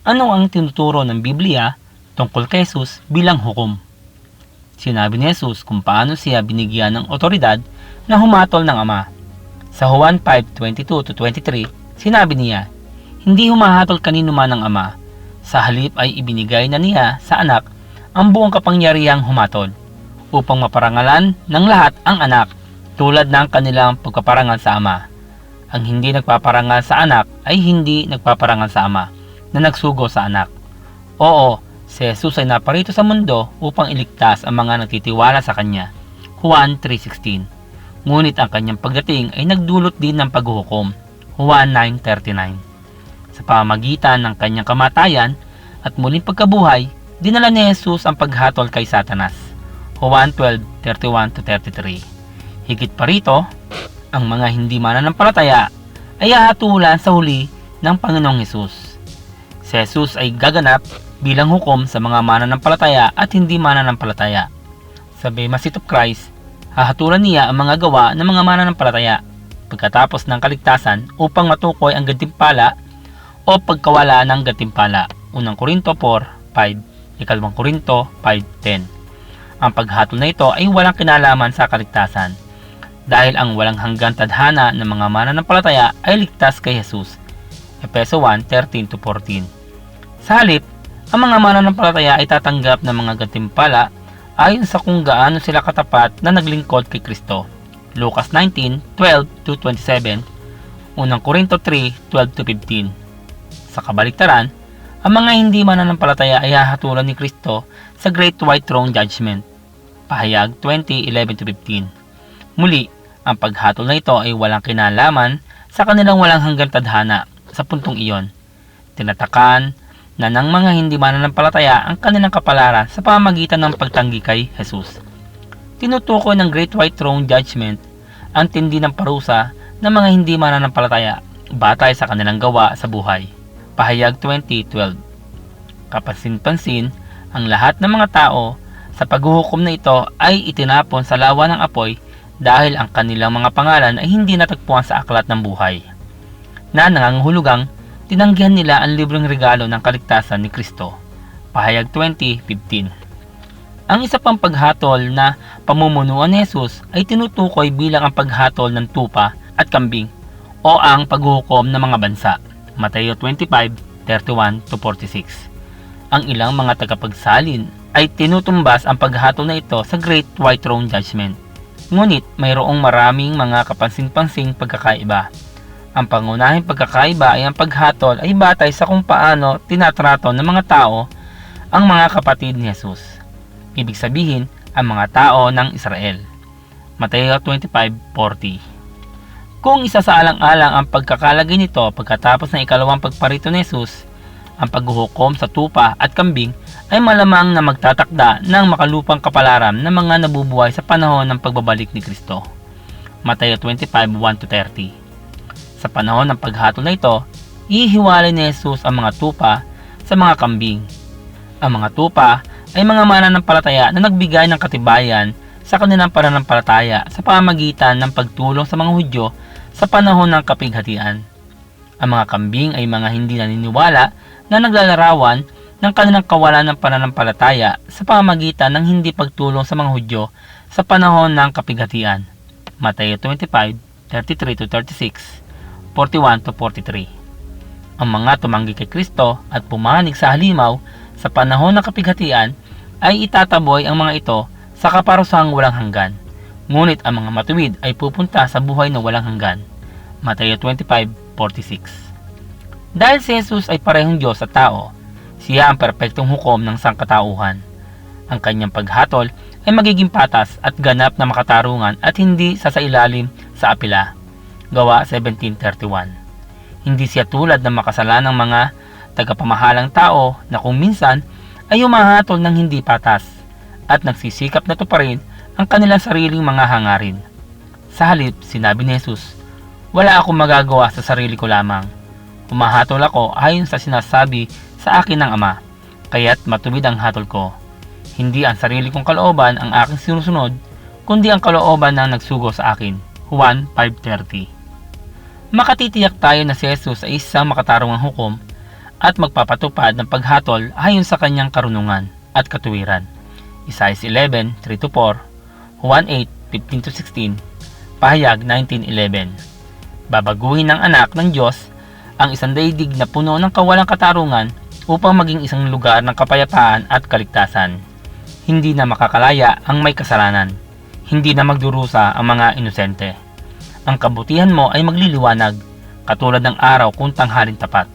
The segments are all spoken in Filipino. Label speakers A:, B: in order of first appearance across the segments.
A: Ano ang tinuturo ng Biblia tungkol kay Jesus bilang hukom? Sinabi ni Jesus kung paano siya binigyan ng otoridad na humatol ng Ama. Sa Juan 5:22-23, sinabi niya, Hindi humahatol kanino man ng Ama. Sa halip ay ibinigay na niya sa anak ang buong kapangyarihang humatol upang maparangalan ng lahat ang anak tulad ng kanilang pagpaparangal sa Ama. Ang hindi nagpaparangal sa anak ay hindi nagpaparangal sa Ama na nagsugo sa anak. Oo, si Jesus ay naparito sa mundo upang iligtas ang mga nagtitiwala sa Kanya. Juan 3.16 Ngunit ang kanyang pagdating ay nagdulot din ng paghuhukom. Juan 9.39 Sa pamamagitan ng kanyang kamatayan at muling pagkabuhay, dinala ni Jesus ang paghatol kay Satanas. Juan 12.31-33 Higit pa rito, ang mga hindi mananampalataya ay hahatulan sa huli ng Panginoong Hesus. Si Jesus ay gaganap bilang hukom sa mga mananampalataya at hindi mananampalataya. Sa Bema Seat of Christ, hahatulan niya ang mga gawa ng mga mananampalataya pagkatapos ng kaligtasan upang matukoy ang gantimpala o pagkawala ng gantimpala. Unang Korinto 4.5 Ikalawang Korinto 5.10 Ang paghatol na ito ay walang kinalaman sa kaligtasan dahil ang walang hanggang tadhana ng mga mananampalataya ay ligtas kay Jesus. Epeso 1:13-14 Sa halip, ang mga mananampalataya ay tatanggap ng mga gantimpala ayon sa kung gaano sila katapat na naglingkod kay Kristo. Lucas 19:12-27, Unang Korinto 3:12-15. Sa kabaliktaran, ang mga hindi mananampalataya ay hahatulan ni Kristo sa Great White Throne Judgment. Pahayag 20:11-15. Muli, ang paghatol na ito ay walang kinalaman sa kanilang walang hanggang tadhana sa puntong iyon. Tinatakan na ng mga hindi mananampalataya ang kanilang kapalaran sa pamamagitan ng pagtanggi kay Jesus. Tinutukoy ng Great White Throne Judgment ang tindi ng parusa ng mga hindi mananampalataya batay sa kanilang gawa sa buhay. Pahayag 2012 Kapansin-pansin, ang lahat ng mga tao sa paghuhukom na ito ay itinapon sa lawa ng apoy dahil ang kanilang mga pangalan ay hindi natagpuan sa aklat ng buhay. Na nangangahulugang tinanggihan nila ang libreng regalo ng kaligtasan ni Kristo. Pahayag 20:15. Ang isa pang paghatol na pamumunuan ni Jesus ay tinutukoy bilang ang paghatol ng tupa at kambing o ang paghuhukom ng mga bansa. Mateo 25:31-46. Ang ilang mga tagapagsalin ay tinutumbas ang paghatol na ito sa Great White Throne Judgment. Ngunit mayroong maraming mga kapansin-pansing pagkakaiba. Ang pangunahing pagkakaiba ay ang paghatol ay batay sa kung paano tinatrato ng mga tao ang mga kapatid ni Jesus. Ibig sabihin, ang mga tao ng Israel. Mateo 25.40 Kung isa sa alang-alang ang pagkakalagay nito pagkatapos ng ikalawang pagparito ni Jesus, ang paghuhukom sa tupa at kambing ay malamang na magtatakda ng makalupang kapalaran ng mga nabubuhay sa panahon ng pagbabalik ni Kristo. Mateo 25.1-30 sa panahon ng paghatol na ito, ihiwalay ni Jesus ang mga tupa sa mga kambing. Ang mga tupa ay mga mananampalataya na nagbigay ng katibayan sa kanilang pananampalataya sa pamagitan ng pagtulong sa mga Hudyo sa panahon ng kapighatian. Ang mga kambing ay mga hindi naniniwala na naglalarawan ng kanilang kawalan ng pananampalataya sa pamagitan ng hindi pagtulong sa mga Hudyo sa panahon ng kapighatian. Mateo 25, 33-36 41 to 43. Ang mga tumanggi kay Kristo at pumanig sa halimaw sa panahon ng kapighatian ay itataboy ang mga ito sa kaparusang walang hanggan. Ngunit ang mga matuwid ay pupunta sa buhay na walang hanggan. Mateo 25:46. Dahil si Jesus ay parehong Diyos at tao, siya ang perpektong hukom ng sangkatauhan. Ang kanyang paghatol ay magiging patas at ganap na makatarungan at hindi sasailalim sa apila. Gawa 1731. Hindi siya tulad ng makasalanang mga tagapamahalang tao na kung minsan ay umahatol ng hindi patas at nagsisikap na tuparin ang kanilang sariling mga hangarin. Sa halip, sinabi ni Jesus, Wala akong magagawa sa sarili ko lamang. Umahatol ako ayon sa sinasabi sa akin ng Ama, kaya't matuwid ang hatol ko. Hindi ang sarili kong kalooban ang aking sinusunod, kundi ang kalooban ng nagsugo sa akin. Juan 5.30 Makatitiyak tayo na si Jesus ay isang makatarungang hukom at magpapatupad ng paghatol ayon sa kanyang karunungan at katuwiran. Isaiah 11, 3-4, 1-8, 15-16, Pahayag 1911. Babaguhin ng anak ng Diyos ang isang daigdig na puno ng kawalang katarungan upang maging isang lugar ng kapayapaan at kaligtasan. Hindi na makakalaya ang may kasalanan. Hindi na magdurusa ang mga inosente. Ang kabutihan mo ay magliliwanag, katulad ng araw kung tanghalin tapat.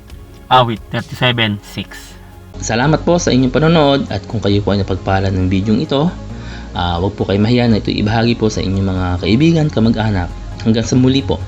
A: Awit 37.6
B: Salamat po sa inyong panonood at kung kayo po ay napagpala ng bidyong ito, ah, huwag po kayo mahiya na ito ibahagi po sa inyong mga kaibigan, kamag-anak. Hanggang sa muli po.